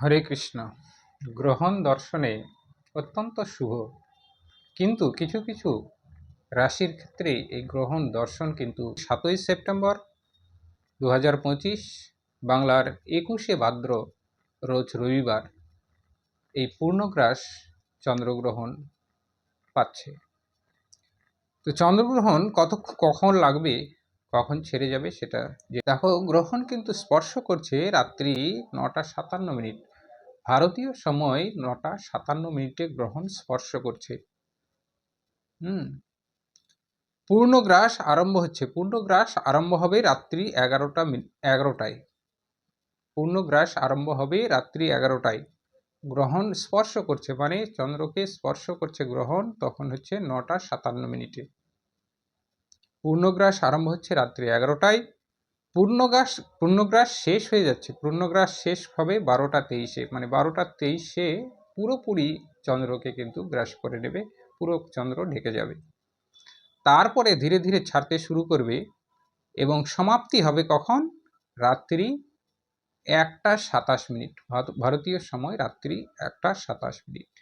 হরে কৃষ্ণ। গ্রহণ দর্শনে অত্যন্ত শুভ। কিন্তু কিছু কিছু রাশির ক্ষেত্রে এই গ্রহণ দর্শন কিন্তু সাতই সেপ্টেম্বর দু হাজার পঁচিশ বাংলার একুশে ভাদ্র রোজ রবিবার এই পূর্ণগ্রাস চন্দ্রগ্রহণ পাচ্ছে। তো চন্দ্রগ্রহণ কত কখন লাগবে, কখন ছেড়ে যাবে সেটা যে দেখো, গ্রহণ কিন্তু স্পর্শ করছে রাত্রি নটা সাতান্ন মিনিট। ভারতীয় সময় নটা সাতান্ন মিনিটে গ্রহণ স্পর্শ করছে। হুম। পূর্ণগ্রাস আরম্ভ হচ্ছে। পূর্ণগ্রাস আরম্ভ হবে রাত্রি এগারোটা এগারোটায়। পূর্ণগ্রাস আরম্ভ হবে রাত্রি এগারোটায়। গ্রহণ স্পর্শ করছে মানে চন্দ্রকে স্পর্শ করছে গ্রহণ তখন হচ্ছে নটা সাতান্ন মিনিটে। পূর্ণগ্রাস আরম্ভ হচ্ছে রাত্রি এগারোটায়। পূর্ণগ্রাস পূর্ণগ্রাস শেষ হয়ে যাচ্ছে। পূর্ণগ্রাস শেষ হবে বারোটা তেইশে। মানে বারোটা তেইশে পুরোপুরি চন্দ্রকে কিন্তু গ্রাস করে নেবে। পুরো চন্দ্র ঢেকে যাবে। তারপরে ধীরে ধীরে ছাড়তে শুরু করবে এবং সমাপ্তি হবে কখন? রাত্রি একটা সাতাশ মিনিট। ভারতীয় সময় রাত্রি একটা সাতাশ মিনিট।